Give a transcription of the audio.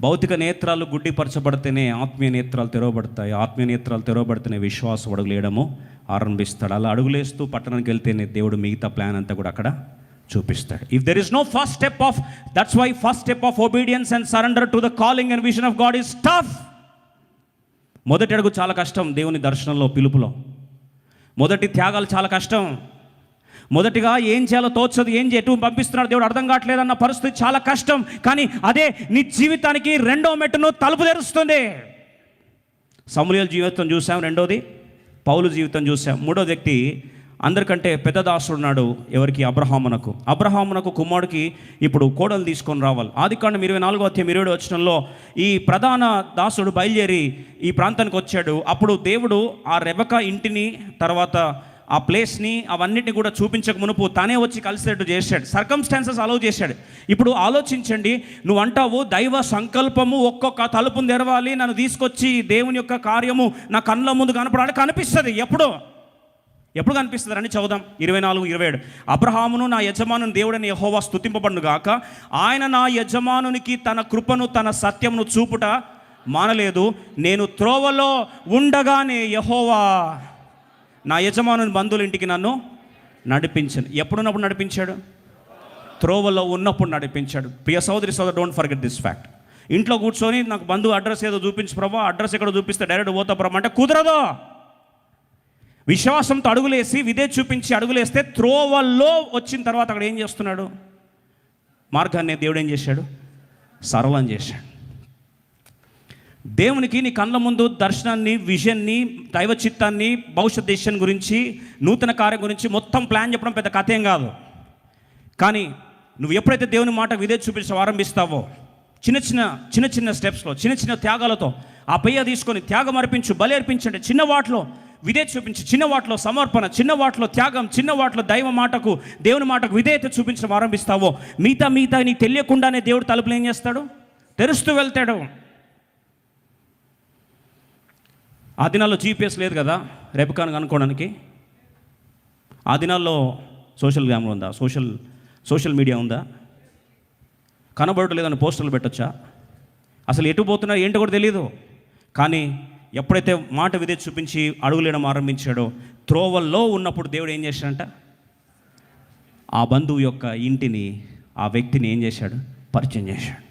భౌతిక నేత్రాలు గుడ్డిపరచబడితేనే ఆత్మీయ నేత్రాలు తెరవబడతాయి. ఆత్మీయ నేత్రాలు తెరవబడితేనే విశ్వాసం అడుగులేయడము ఆరంభిస్తాడు. అలా అడుగులేస్తూ పట్టణానికి వెళ్తేనే దేవుడు మిగతా ప్లాన్ అంతా కూడా అక్కడ చూపిస్తాడు. If there is no first step of that's why first step of obedience and surrender to the calling and vision of God is tough మొదటి అడుగు చాలా కష్టం దేవుని దర్శనంలో పిలుపులో. మొదటి త్యాగాలు చాలా కష్టం. మొదటిగా ఏం చేయాలో తోచదు ఏం ఎటు పంపిస్తున్నాడు దేవుడు అర్థం కావట్లేదన్న పరిస్థితి చాలా కష్టం. కానీ అదే నీ జీవితానికి రెండో మెట్టును తలుపు తెరుస్తుంది. సమూహల జీవితం చూసాం రెండోది పౌలు జీవితం చూసాం మూడో వ్యక్తి అందరికంటే పెద్ద దాసుడు ఉన్నాడు ఎవరికి? అబ్రహామునకు. అబ్రహామునకు కుమారుడికి ఇప్పుడు కోడలు తీసుకొని రావాలి. ఆది కాండం ఇరవై నాలుగో అధ్యాయం ఇరవై వచనంలో ఈ ప్రధాన దాసుడు బయలుదేరి ఈ ప్రాంతానికి వచ్చాడు. అప్పుడు దేవుడు ఆ రెబక ఇంటిని తర్వాత ఆ ప్లేస్ని అవన్నిటిని కూడా చూపించక మునుపు తానే వచ్చి కలిసేట్టు చేశాడు. సర్కమ్స్టాన్సెస్ అలౌ చేశాడు. ఇప్పుడు ఆలోచించండి నువ్వు అంటావు దైవ సంకల్పము ఒక్కొక్క తలుపును తెరవాలి నన్ను తీసుకొచ్చి దేవుని యొక్క కార్యము నా కళ్ళ ముందు కనపడాలి కనిపిస్తుంది. ఎప్పుడు? ఎప్పుడు కనిపిస్తుంది? అని చదువుదాం. ఇరవై నాలుగు ఇరవై ఏడు. అబ్రహామును నా యజమానుని దేవుడని యహోవా స్థుతింపబడును గాక. ఆయన నా యజమానునికి తన కృపను తన సత్యమును చూపుట మానలేదు. నేను త్రోవలో ఉండగానే యహోవా నా యజమానుని బంధువుల ఇంటికి నన్ను నడిపించను. ఎప్పుడున్నప్పుడు నడిపించాడు? త్రోవలో ఉన్నప్పుడు నడిపించాడు. ప్రియ సోదరి సోదరు డోంట్ ఫర్గెట్ దిస్ ఫ్యాక్ట్ ఇంట్లో కూర్చొని నాకు బంధువు అడ్రస్ ఏదో చూపించు ప్రభా అడ్రస్ ఎక్కడ చూపిస్తే డైరెక్ట్ పోతా ప్రభా అంటే కుదరదు. విశ్వాసంతో అడుగులేసి విదే చూపించి అడుగులేస్తే త్రోవల్లో వచ్చిన తర్వాత అక్కడ ఏం చేస్తున్నాడు? మార్గాన్ని దేవుడు ఏం చేశాడు? సరళం చేశాడు. దేవునికి నీ కళ్ళ ముందు దర్శనాన్ని విజన్ని దైవ చిత్తాన్ని భవిష్యత్ దేశం గురించి నూతన కార్యం గురించి మొత్తం ప్లాన్ చెప్పడం పెద్ద కథ ఏం కాదు. కానీ నువ్వు ఎప్పుడైతే దేవుని మాట విధే చూపించడం ఆరంభిస్తావో చిన్న చిన్న చిన్న చిన్న స్టెప్స్లో చిన్న చిన్న త్యాగాలతో ఆ పెయ్య తీసుకొని త్యాగం అర్పించు బలి అర్పించండి. చిన్న వాటిలో విధే చూపించి చిన్న వాటిలో సమర్పణ చిన్న వాటిలో త్యాగం చిన్న వాటిలో దైవ మాటకు దేవుని మాటకు విధేయత చూపించడం ఆరంభిస్తావో మిగతా మిగతా నీ తెలియకుండానే దేవుడు తలుపులు ఏం చేస్తాడు? తెరుస్తూ వెళ్తాడు. ఆ దినాల్లో జీపీఎస్ లేదు కదా రెబకాన్ కనుక్కోవడానికి. ఆ దినాల్లో సోషల్ గ్రామ్ ఉందా? సోషల్ సోషల్ మీడియా ఉందా? కనబడటం లేదని పోస్టర్లు పెట్టొచ్చా? అసలు ఎటు పోతున్నా ఏంటో కూడా తెలియదు కానీ ఎప్పుడైతే మాట విధి చూపించి అడుగులేయడం ఆరంభించాడో త్రోవల్లో ఉన్నప్పుడు దేవుడు ఏం చేశాడంట? ఆ బంధువు యొక్క ఇంటిని ఆ వ్యక్తిని ఏం చేశాడు? పరిచయం చేశాడు.